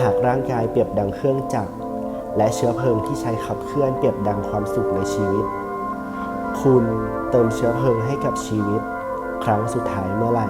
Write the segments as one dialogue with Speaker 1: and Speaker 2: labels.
Speaker 1: หากร่างกายเปรียบดังเครื่องจักร และเชื้อเพลิงที่ใช้ขับเคลื่อนเปรียบดังความสุขในชีวิต คุณเติมเชื้อเพลิงให้กับชีวิต ครั้งสุดท้ายเมื่อไหร่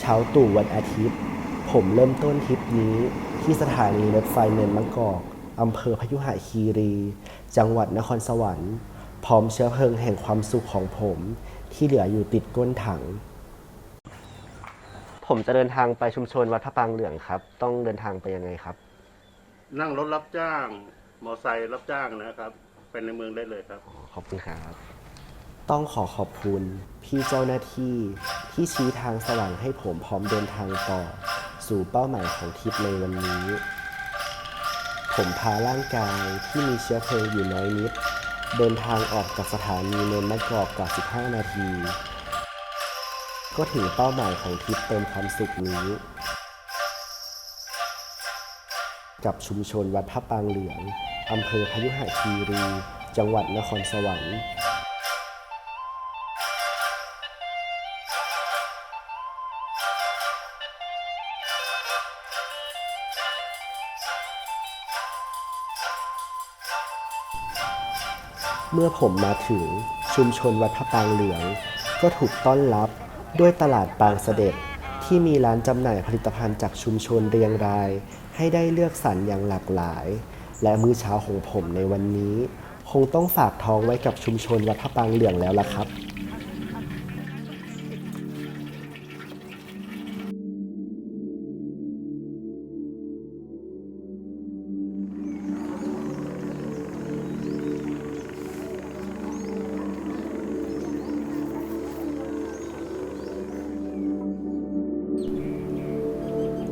Speaker 1: เช้าตู่วันอาทิตย์ ผมเริ่มต้นทริปนี้ ที่สถานีรถไฟเนินมะกอกอำเภอพยุหคีรี จังหวัดนครสวรรค์ พร้อมเชื้อเพลิงแห่งความสุขของผมที่เหลืออยู่ติดก้นถัง ผมจะเดินทางไปชุมชนวัดพระปรางเหลืองครับ ต้องเดินทางไปยังไงครับ
Speaker 2: นั่งรถรับจ้าง มอไซค์รับจ้างนะครับเป็นในเมืองได้เลยครับ
Speaker 1: ขอบคุณครับ ต้องขอขอบคุณ พี่เจ้าหน้าที่ที่ชี้ทางสว่างให้ผมพร้อมเดินทางต่อ สู่เป้าหมายของทริปในวันนี้ ผมพาร่างกายที่มีเชื้อเพลิงอยู่น้อยนิด เดินทางออกจากสถานีเนินมะกอกกว่า 15 นาที ก็ถึงเป้าหมายของทริปเติมความสุขนี้ กับชุมชนวัดพระปางเหลืองอำเภอพยุหคีรี จังหวัดนครสวรรค์ เมื่อผมมาถึงชุมชนวัดพระปางเหลือง ก็ถูกต้อนรับด้วยตลาดปางเสด็จที่มีร้านจำหน่ายผลิตภัณฑ์จากชุมชนเรียงราย ให้ได้เลือกสรรอย่างหลากหลาย และมื้อเช้าของผมในวันนี้ คงต้องฝากท้องไว้กับชุมชนวัดพระปางเหลืองแล้วล่ะครับ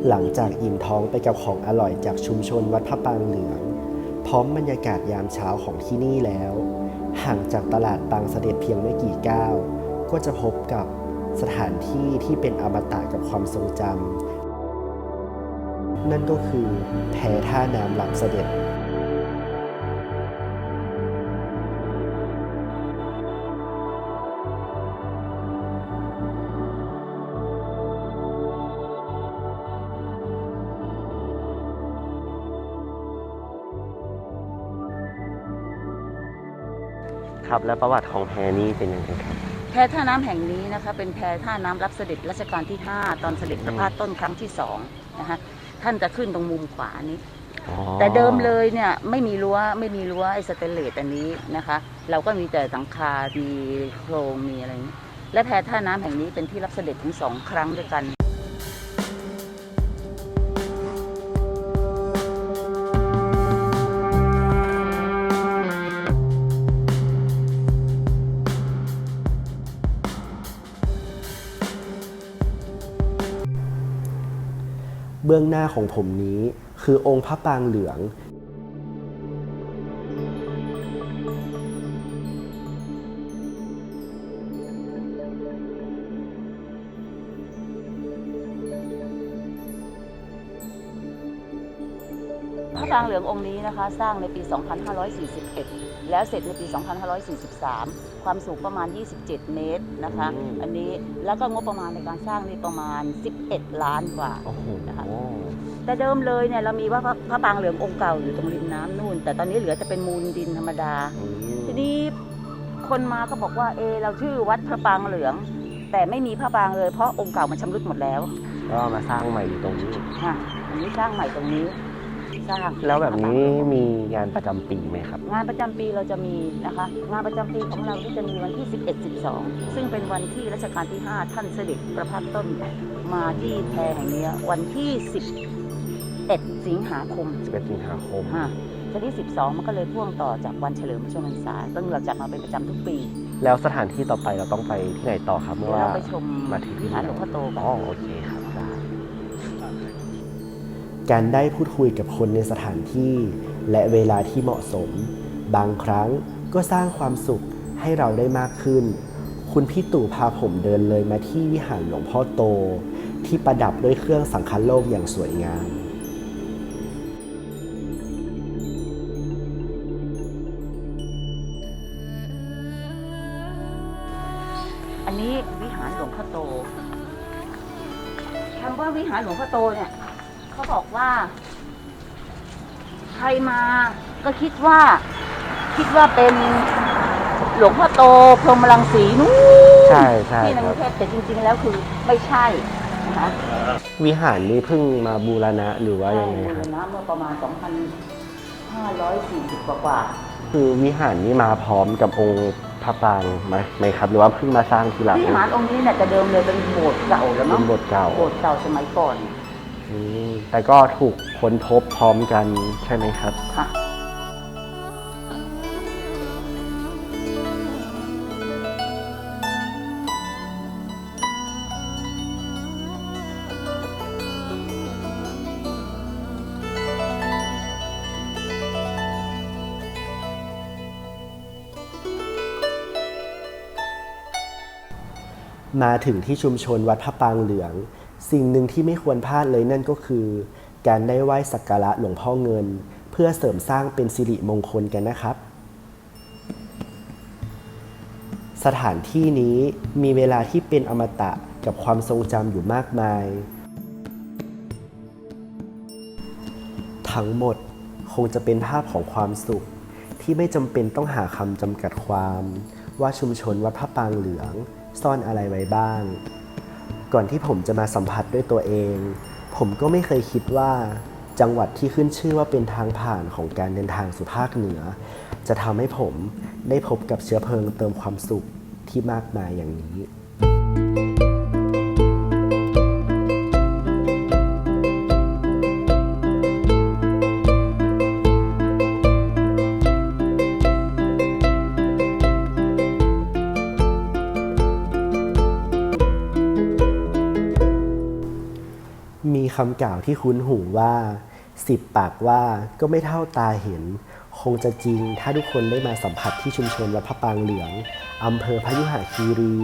Speaker 1: หลังจากอิ่มท้องไปกับของอร่อยจากชุมชนวัดพระปางเหลือง พร้อมบรรยากาศยามเช้าของที่นี่แล้ว ห่างจากตลาดปางเสด็จเพียงไม่กี่ก้าวก็จะพบกับสถานที่ที่เป็นอมตะกับความทรงจำนั่นก็คือแพท่าน้ำลำเสด็จ ครับและประวัติของแพนี่เป็นยังไงครับ
Speaker 3: แพท่าน้ำแห่งนี้นะคะเป็นแพท่าน้ำรับเสด็จรัชกาลที่ 5 ตอนเสด็จประพาสต้นครั้งที่2นะคะท่านจะขึ้นตรงมุมขวานี้แต่เดิมเลยเนี่ยไม่มีรั้วไม่มีรั้วไอ้สเตนเลสอันนี้นะคะ เราก็มีแต่สังคามีโครงมีอะไรอย่างนี้และแพท่าน้ำแห่งนี้เป็นที่รับเสด็จถึงสองครั้งด้วยกัน
Speaker 1: เบื้องหน้าของผมนี้ คือองค์พระปางเหลือง
Speaker 3: ปรางเหลืององค์นี้นะคะ สร้างในปี 2541 แล้วเสร็จในปี 2543 ความสูงประมาณ 27 เมตรนะคะ
Speaker 1: อืม
Speaker 3: อันนี้แล้วก็งบประมาณในการสร้างนี่ประมาณ 11 ล้านกว่า
Speaker 1: โอ้โห
Speaker 3: นะคะแต่เดิมเลยเนี่ยเรามีว่าพระพระปรางเหลืององค์เก่าอยู่ตรงริมน้ำนู่น แต่ตอนนี้เหลือแต่เป็นมูลดินธรรมดา ทีนี้คนมาก็บอกว่าเออเราชื่อวัดพระปรางเหลือง แต่ไม่มีพระปรางเลยเพราะองค์เก่ามันชำรุดหมดแล้ว
Speaker 1: ก็มาสร้างใหม่อยู่ตรงนี้
Speaker 3: ค่ะอันนี้สร้างใหม่ตรงนี้ สร้าง
Speaker 1: แล้วแบบนี้มีงานประจำปีไหมครับ
Speaker 3: งานประจำปีเราจะมีนะคะ งานประจำปีของเราที่จะมีวันที่ 11 12 ซึ่งเป็นวันที่รัชกาลที่ 5 ท่านเสด็จประพัดต้นมาที่แพรแห่งนี้วันที่ 11 สิงหาคม
Speaker 1: 11สิงหาคม
Speaker 3: ค่ะทีนี้12 มันก็เลยพ่วงต่อจากวันเฉลิมพระชนมพรรษาซึ่งเราจัดมาเป็นประจำทุกปี
Speaker 1: แล้วสถานที่ต่อไปเราต้องไปที่ไหนต่อครับเมื่
Speaker 3: เดี๋
Speaker 1: อ
Speaker 3: ยว
Speaker 1: ว่า
Speaker 3: เราไปชม
Speaker 1: มาถึง
Speaker 3: วิหารหลวงพ่อโตกัน
Speaker 1: อ๋อโอเคครับได้ การได้พูดคุยกับคนในสถานที่ และเวลาที่เหมาะสม บางครั้งก็สร้างความสุขให้เราได้มากขึ้น คุณพี่ตู่พาผมเดินเลยมาที่วิหารหลวงพ่อโต ที่ประดับด้วยเครื่องสังฆโลกอย่างสวยงาม
Speaker 3: อันนี้วิหารหลวงพ่อโตคำว่าวิหารหลวงพ่อโตเนี่ย เขาบอกว่า ใครมาก็คิดว่า คิดว่าเป็นหลวงพ่อโตพรหมรังสีนู้น
Speaker 1: ใช่ใช่
Speaker 3: ที่ใน
Speaker 1: ค
Speaker 3: ก
Speaker 1: รั
Speaker 3: รุ
Speaker 1: บ
Speaker 3: งเทพแต่จริง ๆ แล้วคือไม่ใช่นะคะ
Speaker 1: วิหารนี้เพิ่งมาบูรณะหรือว่ายังไง
Speaker 3: ใช่
Speaker 1: ครับ
Speaker 3: นะเมื่อประมาณ 2,540 กว่ากว่า
Speaker 1: คือวิหารนี้มาพร้อมกับองค์พระปรางไหมไหมครับ หรือว่าเพิ่งมาสร้างทีหลัง
Speaker 3: วิหารองค์นี้เนี่ยจะเดิมเลยเป็นโบสถ์เก่าแล้ว
Speaker 1: เป็
Speaker 3: มั้
Speaker 1: น
Speaker 3: ง
Speaker 1: บทเก่า
Speaker 3: โบสถ์เก่าสมัยก่อน
Speaker 1: อืม แต่ก็ถูกค้นพบพร้อมกันใช่ไหมครับ
Speaker 3: ค่ะ
Speaker 1: มาถึงที่ชุมชนวัดพระปรางเหลือง สิ่งหนึ่งที่ไม่ควรพลาดเลยนั่นก็คือ การได้ไหว้สักการะหลวงพ่อเงิน เพื่อเสริมสร้างเป็นสิริมงคลกันนะครับ สถานที่นี้มีเวลาที่เป็นอมตะกับความทรงจำอยู่มากมาย ทั้งหมดคงจะเป็นภาพของความสุข ที่ไม่จำเป็นต้องหาคำจำกัดความ ว่าชุมชนวัดพระปางเหลือง ซ่อนอะไรไว้บ้าง ก่อนที่ผมจะมาสัมผัสด้วยตัวเอง ผมก็ไม่เคยคิดว่า จังหวัดที่ขึ้นชื่อว่าเป็นทางผ่านของการเดินทางสู่ภาคเหนือ จะทำให้ผมได้พบกับเชื้อเพลิงเติมความสุขที่มากมายอย่างนี้ คำกล่าวที่คุ้นหูว่าสิบปากว่าก็ไม่เท่าตาเห็น คงจะจริงถ้าทุกคนได้มาสัมผัสที่ชุมชนวัดพระปางเหลืองอำเภอพยุหคีรี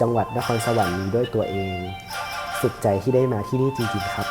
Speaker 1: จังหวัดนครสวรรค์ด้วยตัวเอง สุขใจที่ได้มาที่นี่จริงๆครับ